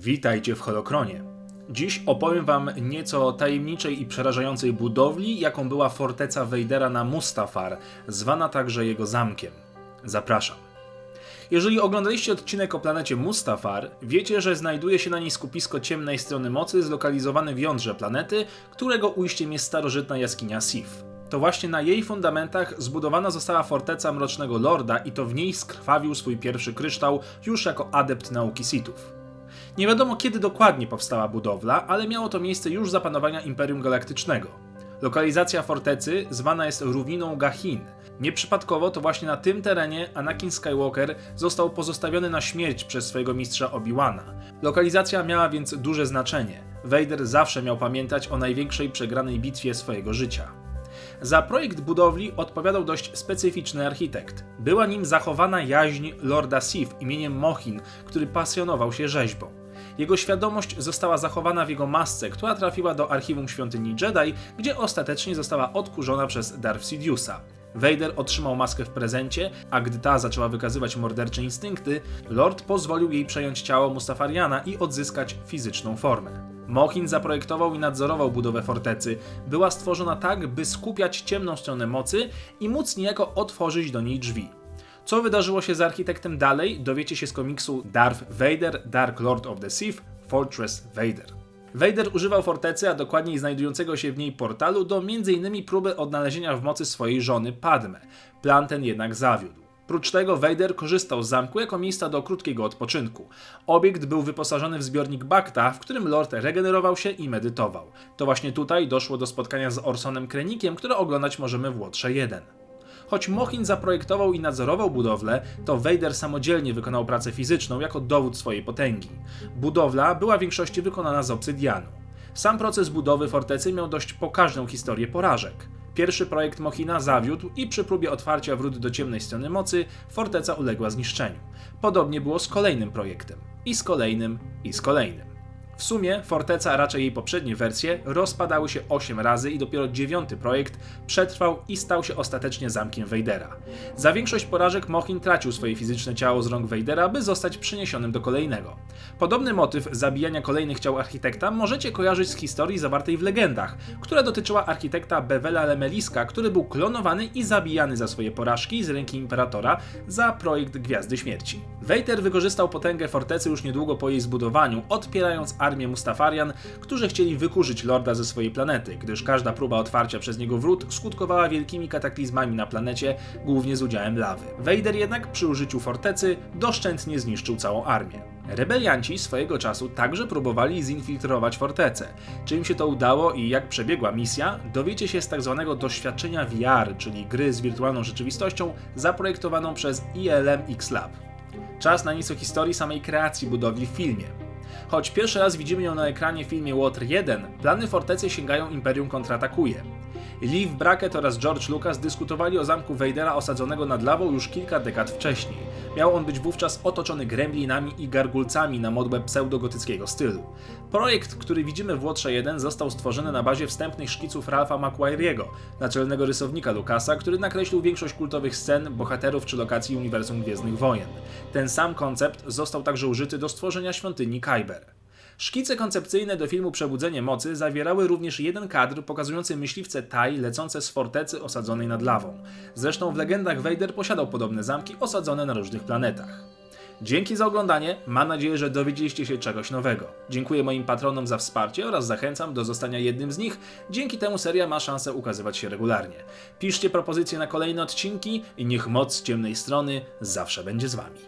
Witajcie w Holokronie. Dziś opowiem wam nieco o tajemniczej i przerażającej budowli, jaką była forteca Wejdera na Mustafar, zwana także jego zamkiem. Zapraszam. Jeżeli oglądaliście odcinek o planecie Mustafar, wiecie, że znajduje się na niej skupisko ciemnej strony mocy zlokalizowane w jądrze planety, którego ujściem jest starożytna jaskinia Sif. To właśnie na jej fundamentach zbudowana została forteca Mrocznego Lorda i to w niej skrwawił swój pierwszy kryształ już jako adept nauki Sithów. Nie wiadomo kiedy dokładnie powstała budowla, ale miało to miejsce już za panowania Imperium Galaktycznego. Lokalizacja fortecy zwana jest Równiną Gahin. Nieprzypadkowo to właśnie na tym terenie Anakin Skywalker został pozostawiony na śmierć przez swojego mistrza Obi-Wana. Lokalizacja miała więc duże znaczenie. Vader zawsze miał pamiętać o największej przegranej bitwie swojego życia. Za projekt budowli odpowiadał dość specyficzny architekt. Była nim zachowana jaźń Lorda Sith imieniem Mochin, który pasjonował się rzeźbą. Jego świadomość została zachowana w jego masce, która trafiła do archiwum świątyni Jedi, gdzie ostatecznie została odkurzona przez Darth Sidious'a. Vader otrzymał maskę w prezencie, a gdy ta zaczęła wykazywać mordercze instynkty, Lord pozwolił jej przejąć ciało Mustafariana i odzyskać fizyczną formę. Mochin zaprojektował i nadzorował budowę fortecy. Była stworzona tak, by skupiać ciemną stronę mocy i móc niejako otworzyć do niej drzwi. Co wydarzyło się z architektem dalej, dowiecie się z komiksu Darth Vader, Dark Lord of the Sith, Fortress Vader. Vader używał fortecy, a dokładniej znajdującego się w niej portalu do m.in. próby odnalezienia w mocy swojej żony Padme. Plan ten jednak zawiódł. Prócz tego Vader korzystał z zamku jako miejsca do krótkiego odpoczynku. Obiekt był wyposażony w zbiornik Bakta, w którym Lord regenerował się i medytował. To właśnie tutaj doszło do spotkania z Orsonem Krenikiem, które oglądać możemy w Łotrze 1. Choć Mochin zaprojektował i nadzorował budowlę, to Vader samodzielnie wykonał pracę fizyczną jako dowód swojej potęgi. Budowla była w większości wykonana z obsydianu. Sam proces budowy fortecy miał dość pokaźną historię porażek. Pierwszy projekt Mochina zawiódł i przy próbie otwarcia wrót do ciemnej strony mocy forteca uległa zniszczeniu. Podobnie było z kolejnym projektem. I z kolejnym, i z kolejnym. W sumie forteca, a raczej jej poprzednie wersje, rozpadały się 8 razy i dopiero dziewiąty projekt przetrwał i stał się ostatecznie zamkiem Vadera. Za większość porażek Mochin tracił swoje fizyczne ciało z rąk Vadera, by zostać przyniesionym do kolejnego. Podobny motyw zabijania kolejnych ciał architekta możecie kojarzyć z historii zawartej w legendach, która dotyczyła architekta Bevela Lemeliska, który był klonowany i zabijany za swoje porażki z ręki Imperatora za projekt Gwiazdy Śmierci. Vader wykorzystał potęgę fortecy już niedługo po jej zbudowaniu, odpierając armię Mustafarian, którzy chcieli wykurzyć Lorda ze swojej planety, gdyż każda próba otwarcia przez niego wrót skutkowała wielkimi kataklizmami na planecie, głównie z udziałem lawy. Vader jednak przy użyciu fortecy doszczętnie zniszczył całą armię. Rebelianci swojego czasu także próbowali zinfiltrować fortecę. Czy im się to udało i jak przebiegła misja, dowiecie się z tak zwanego doświadczenia VR, czyli gry z wirtualną rzeczywistością zaprojektowaną przez ILM X Lab. Czas na nieco historii samej kreacji budowli w filmie. Choć pierwszy raz widzimy ją na ekranie w filmie Water 1, plany fortecy sięgają Imperium kontratakuje. Liv Brackett oraz George Lucas dyskutowali o zamku Vadera osadzonego nad lawą już kilka dekad wcześniej. Miał on być wówczas otoczony gremlinami i gargulcami na modłę pseudogotyckiego stylu. Projekt, który widzimy w Łotrze 1 został stworzony na bazie wstępnych szkiców Ralpha McQuarrie'ego, naczelnego rysownika Lucasa, który nakreślił większość kultowych scen, bohaterów czy lokacji uniwersum Gwiezdnych Wojen. Ten sam koncept został także użyty do stworzenia świątyni Kyber. Szkice koncepcyjne do filmu Przebudzenie Mocy zawierały również jeden kadr pokazujący myśliwce Tai lecące z fortecy osadzonej nad lawą. Zresztą w legendach Vader posiadał podobne zamki osadzone na różnych planetach. Dzięki za oglądanie, mam nadzieję, że dowiedzieliście się czegoś nowego. Dziękuję moim patronom za wsparcie oraz zachęcam do zostania jednym z nich, dzięki temu seria ma szansę ukazywać się regularnie. Piszcie propozycje na kolejne odcinki i niech moc ciemnej strony zawsze będzie z wami.